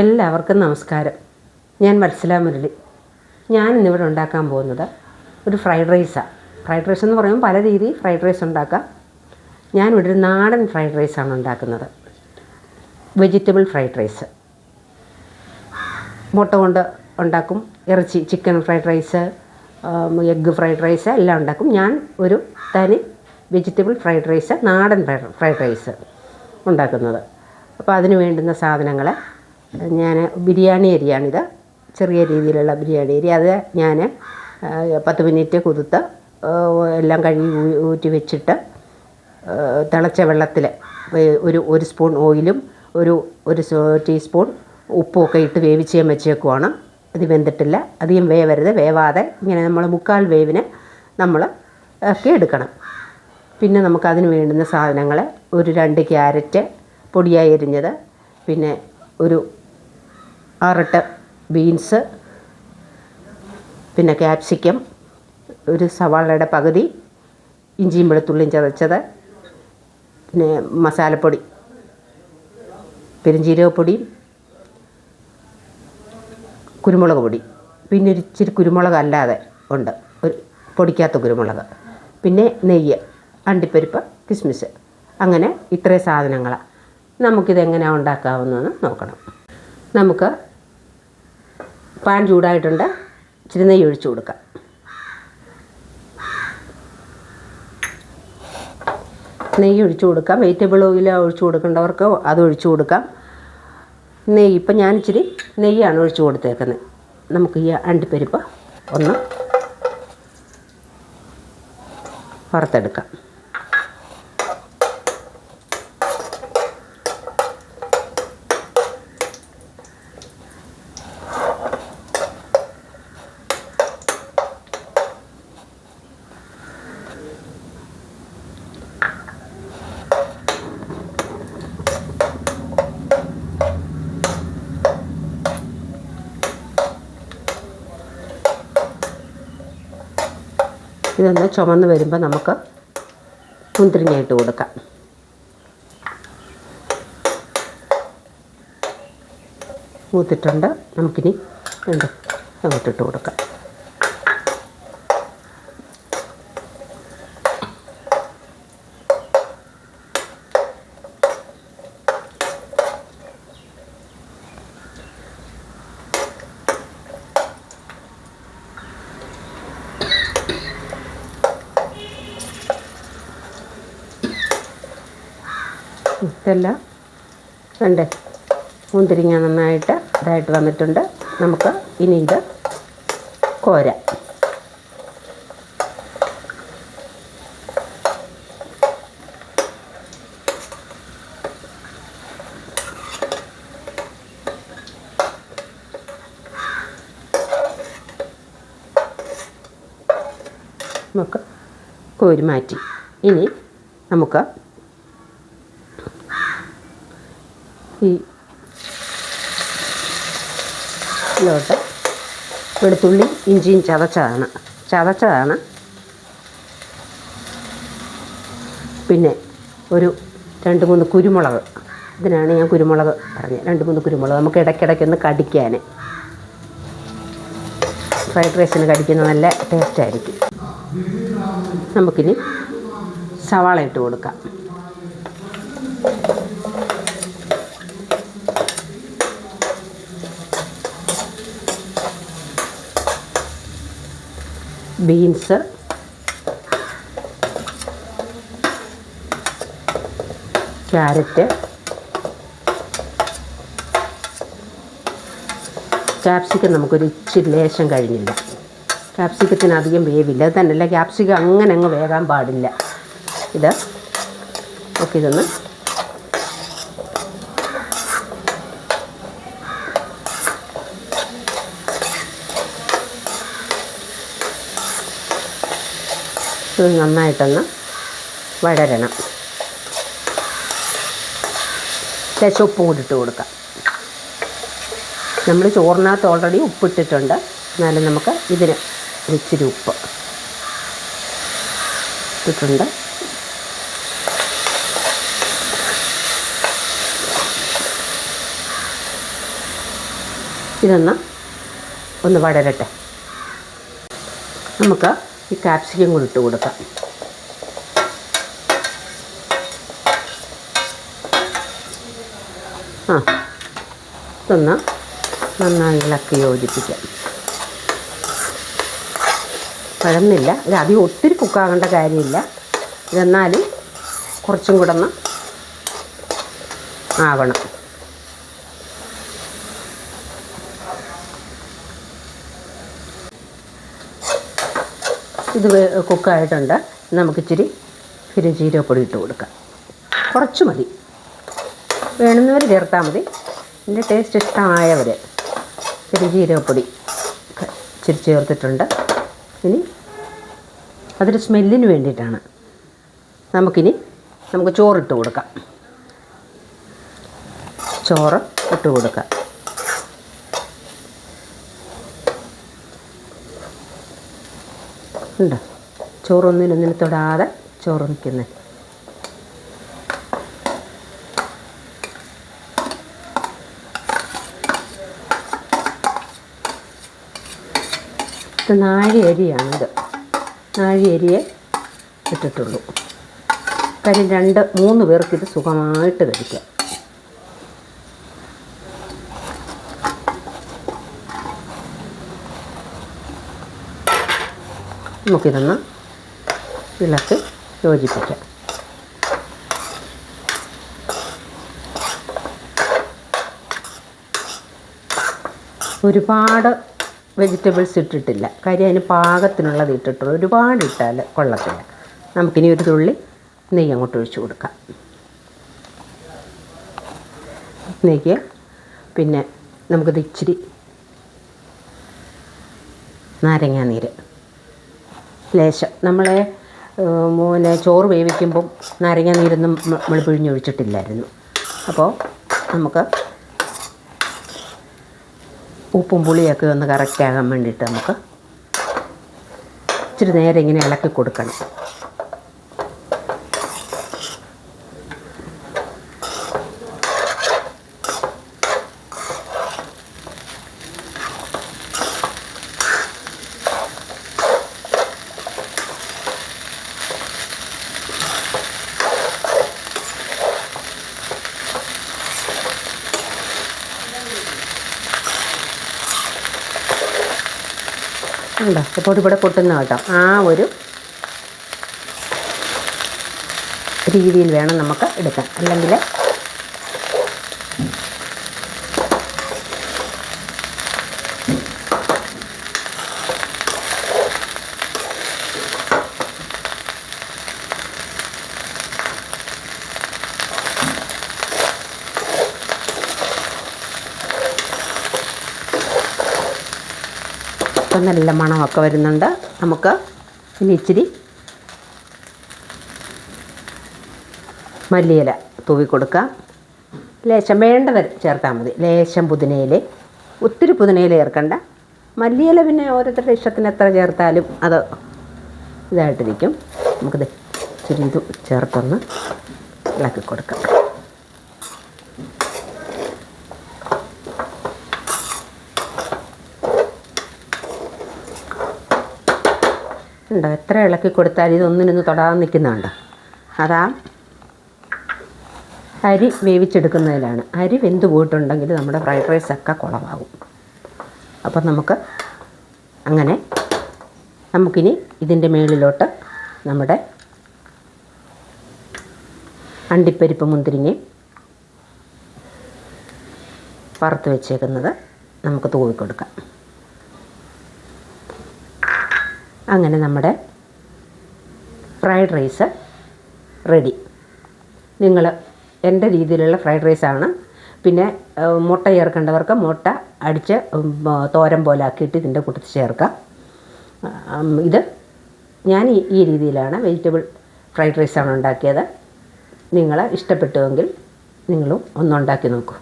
എല്ലാവർക്കും നമസ്കാരം. ഞാൻ വത്സല മുരളി. ഞാൻ ഇന്നിവിടെ ഉണ്ടാക്കാൻ പോകുന്നത് ഒരു ഫ്രൈഡ് റൈസാണ് ഫ്രൈഡ് റൈസ് എന്ന് പറയുമ്പോൾ പല രീതി ഫ്രൈഡ് റൈസ് ഉണ്ടാക്കാം. ഞാനിവിടെ ഒരു നാടൻ ഫ്രൈഡ് റൈസാണ് ഉണ്ടാക്കുന്നത്. Vegetable fried rice. മുട്ട കൊണ്ട് ഉണ്ടാക്കും. ഇറച്ചി chicken fried rice egg fried rice എല്ലാം ഉണ്ടാക്കും. ഞാൻ ഒരു തനി വെജിറ്റബിൾ ഫ്രൈഡ് റൈസ് നാടൻ ഫ്രൈഡ് റൈസ് ഉണ്ടാക്കുന്നത്. അപ്പോൾ അതിന് വേണ്ടുന്ന സാധനങ്ങൾ ഞാൻ ബിരിയാണി അരിയാണിത്. ചെറിയ രീതിയിലുള്ള ബിരിയാണി അരി. അത് ഞാൻ പത്ത് മിനിറ്റ് കുതിർത്ത് എല്ലാം കഴുകി ഊറ്റി വെച്ചിട്ട് തിളച്ച വെള്ളത്തിൽ ഒരു ഒരു സ്പൂൺ ഓയിലും ഒരു ഒരു ടീസ്പൂൺ ഉപ്പുമൊക്കെ ഇട്ട് വേവിച്ച് ഞാൻ വെച്ചേക്കുവാണ്. ഇത് വെന്തിട്ടില്ല. അധികം വേവരുത്. വേവാതെ ഇങ്ങനെ നമ്മൾ മുക്കാൽ വേവിന് നമ്മൾ ഇറക്കി എടുക്കണം. പിന്നെ നമുക്ക് അതിന് വേണ്ടുന്ന സാധനങ്ങൾ ഒരു രണ്ട് ക്യാരറ്റ് പൊടിയായി എരിഞ്ഞത് പിന്നെ ഒരു ആറെട്ട് ബീൻസ് പിന്നെ ക്യാപ്സിക്കം ഒരു സവാളയുടെ പകുതി ഇഞ്ചിയും വെളുത്തുള്ളിയും ചതച്ചത് പിന്നെ മസാലപ്പൊടി പെരുംജീരകപ്പൊടി കുരുമുളക് പൊടി. പിന്നെ ഒരു ഇച്ചിരി കുരുമുളക് അല്ലാതെ ഉണ്ട്. ഒരു പൊടിക്കാത്ത കുരുമുളക്. പിന്നെ നെയ്യ് അണ്ടിപ്പരിപ്പ് കിസ്മിസ്. അങ്ങനെ ഇത്രയും സാധനങ്ങളാണ് നമുക്കിതെങ്ങനെയാണ് ഉണ്ടാക്കാവുന്നതെന്ന് നോക്കണം. നമുക്ക് പാൻ ചൂടായിട്ടുണ്ട്. ഇച്ചിരി നെയ്യ് ഒഴിച്ചു കൊടുക്കാം. നെയ്യ് ഒഴിച്ചു കൊടുക്കാം. വെജിറ്റബിൾ ഓയിൽ ഒഴിച്ചു കൊടുക്കേണ്ടവർക്ക് അത് ഒഴിച്ചു കൊടുക്കാം. നെയ്യ് ഇപ്പം ഞാൻ ഇച്ചിരി നെയ്യാണ് ഒഴിച്ചു കൊടുത്തേക്കുന്നത്. നമുക്ക് ഈ അണ്ടിപ്പരിപ്പ് ഒന്ന് വറുത്തെടുക്കാം. ഇതൊന്ന് ചുമന്ന് വരുമ്പോൾ നമുക്ക് മുന്തിരിങ്ങയിട്ട് കൊടുക്കാം. മൂത്തിട്ടുണ്ട്. നമുക്കിനി ഉണ്ട് അങ്ങോട്ടിട്ട് കൊടുക്കാം. ഇതെല്ലാം കണ്ടേ? മുന്തിരിങ്ങ നന്നായിട്ട് ഇതായിട്ട് വന്നിട്ടുണ്ട്. നമുക്ക് ഇനി ഇത് കോരാം. നമുക്ക് കോരി മാറ്റി. ഇനി നമുക്ക് ഈ ഇതിലോട്ട് വെളുത്തുള്ളി ഇഞ്ചിയും ചതച്ചതാണ്. ചതച്ചതാണ്. പിന്നെ ഒരു രണ്ട് മൂന്ന് കുരുമുളക്. ഇതിനാണ് ഞാൻ കുരുമുളക് പറഞ്ഞത്. രണ്ട് മൂന്ന് കുരുമുളക്. നമുക്ക് ഇടയ്ക്കിടയ്ക്കൊന്ന് കടിക്കാൻ. ഫ്രൈഡ് റൈസിന് കടിക്കുന്ന നല്ല ടേസ്റ്റായിരിക്കും നമുക്കിനി സവാള ഇട്ട് കൊടുക്കാം. ബീൻസ്. ക്യാരറ്റ്. ക്യാപ്സിക്കം നമുക്കൊരു ഇച്ചിരി ലേശം കഴിഞ്ഞില്ല. ക്യാപ്സിക്കത്തിന് അധികം വേവില്ല. അത് തന്നെയല്ല ക്യാപ്സിക്കം അങ്ങനെ അങ്ങ് വേകാൻ പാടില്ല. ഇത്. ഓക്കെ ഇതൊന്ന് ഇത് നന്നായിട്ടൊന്ന് വഴരണം. ലേശം ഉപ്പും കൂടി ഇട്ട് കൊടുക്കാം. നമ്മൾ ചോറിനകത്ത് ഓൾറെഡി ഉപ്പിട്ടിട്ടുണ്ട്. എന്നാലും നമുക്ക് ഇതിന് ഇച്ചിരി ഉപ്പ് ഇട്ടിട്ടുണ്ട്. ഇതൊന്ന് ഒന്ന് വടരട്ടെ നമുക്ക് ഈ കാപ്സിക്കം കൂടി ഇട്ട് കൊടുക്കാം. ആ ഇതൊന്ന് നന്നായി ഇളക്കി യോജിപ്പിക്കാം. പഴന്നില്ല ഇത് അധികം ഒത്തിരി കുക്കാകേണ്ട കാര്യമില്ല. ഇതെന്നാലും കുറച്ചും കൂടെ ഒന്ന് ആവണം. ഇത് കുക്കായിട്ടുണ്ട്. നമുക്കിച്ചിരി പെരുംജീരകപ്പൊടി ഇട്ട് കൊടുക്കാം. കുറച്ച് മതി. വേണമെന്നവർ ചേർത്താൽ മതി. എന്റെ ടേസ്റ്റ് ഇഷ്ടമായവർ പെരുംജീരകപ്പൊടി ഇച്ചിരി ചേർത്തിട്ടുണ്ട്. ഇനി അതൊരു സ്മെല്ലിന് വേണ്ടിയിട്ടാണ്. നമുക്കിനി നമുക്ക് ചോറിട്ട് കൊടുക്കാം. ചോറ് ഇട്ട് കൊടുക്കാം. ഉണ്ട്? ചോറൊന്നിനൊന്നിനും തൊടാതെ ചോറ് നിൽക്കുന്നത് ഇത് നാഴി ഇത്. നാഴി ഇട്ടിട്ടുള്ളൂ. കാര്യം രണ്ട് മൂന്ന് പേർക്ക് ഇത് സുഖമായിട്ട് കഴിക്കാം. നമുക്കിതൊന്ന് ഇളക്കി യോജിപ്പിക്കാം. ഒരുപാട് വെജിറ്റബിൾസ് ഇട്ടിട്ടില്ല. കാര്യം അതിന് പാകത്തിനുള്ളത് ഇട്ടിട്ടുള്ളൂ. ഒരുപാട് ഇട്ടാൽ കൊള്ളത്തില്ല. നമുക്കിനി ഒരു തുള്ളി നെയ്യ് അങ്ങോട്ട് ഒഴിച്ചു കൊടുക്കാം. നെയ്യ് പിന്നെ നമുക്കിത് ഇച്ചിരി നാരങ്ങാനീര് ലേശം. നമ്മൾ പിന്നെ ചോറ് വേവിക്കുമ്പം നാരങ്ങ നീരൊന്നും നമ്മൾ പിഴിഞ്ഞൊഴിച്ചിട്ടില്ലായിരുന്നു. അപ്പോൾ നമുക്ക് ഉപ്പും പുളിയൊക്കെ ഒന്ന് കറക്റ്റ് ആകാൻ വേണ്ടിയിട്ട് നമുക്ക് ഇച്ചിരി നേരം ഇങ്ങനെ ഇളക്കി കൊടുക്കണം. ഉണ്ടോ? ഇപ്പോൾ ഇവിടെ പൊട്ടുന്ന കേട്ടോ. ആ ഒരു രീതിയിൽ വേണം നമുക്ക് എടുക്കാൻ. അല്ലെങ്കിൽ ഇപ്പം നല്ല മണമൊക്കെ വരുന്നുണ്ട്. നമുക്ക് ഇനി ഇച്ചിരി മല്ലിയില തൂവി കൊടുക്കാം. ലേശം വേണ്ടത് ചേർത്താൽ മതി. ലേശം പുതിനയില. ഒത്തിരി പുതിനയില ചേർക്കണ്ട. മല്ലിയില പിന്നെ ഓരോരുത്തരുടെ ഇഷ്ടത്തിന് എത്ര ചേർത്താലും അത് ഇതായിട്ടിരിക്കും. നമുക്കിത് ഇച്ചിരി ഇത് ചേർത്തൊന്ന് ഇളക്കി കൊടുക്കാം. ഉണ്ടോ എത്ര ഇളക്കി കൊടുത്താൽ ഇതൊന്നിനൊന്ന് തൊടാതെ നിൽക്കുന്നുണ്ടോ? അതാ അരി വേവിച്ചെടുക്കുന്നതിലാണ്. അരി വെന്ത് പോയിട്ടുണ്ടെങ്കിൽ നമ്മുടെ ഫ്രൈഡ് റൈസൊക്കെ കുളമാകും. അപ്പം നമുക്ക് അങ്ങനെ നമുക്കിനി ഇതിന്റെ മേളിലോട്ട് നമ്മുടെ അണ്ടിപ്പരിപ്പ് മുന്തിരിങ്ങയും വറുത്ത് വെച്ചേക്കുന്നത് നമുക്ക് തൂവി കൊടുക്കാം അങ്ങനെ നമ്മുടെ ഫ്രൈഡ് റൈസ് റെഡി നിങ്ങൾ എന്റെ രീതിയിലുള്ള ഫ്രൈഡ് റൈസാണ് പിന്നെ മുട്ട ചേർക്കേണ്ടവർക്ക് മുട്ട അടിച്ച് തോരൻ പോലെ ആക്കിയിട്ട് ഇതിന്റെ കൂട്ടത്തിൽ ചേർക്കാം. ഇത് ഞാൻ ഈ ഈ രീതിയിലാണ് വെജിറ്റബിൾ ഫ്രൈഡ് റൈസാണ് ഉണ്ടാക്കിയത്. നിങ്ങൾ ഇഷ്ടപ്പെട്ടുവെങ്കിൽ നിങ്ങളും ഒന്നുണ്ടാക്കി നോക്കൂ.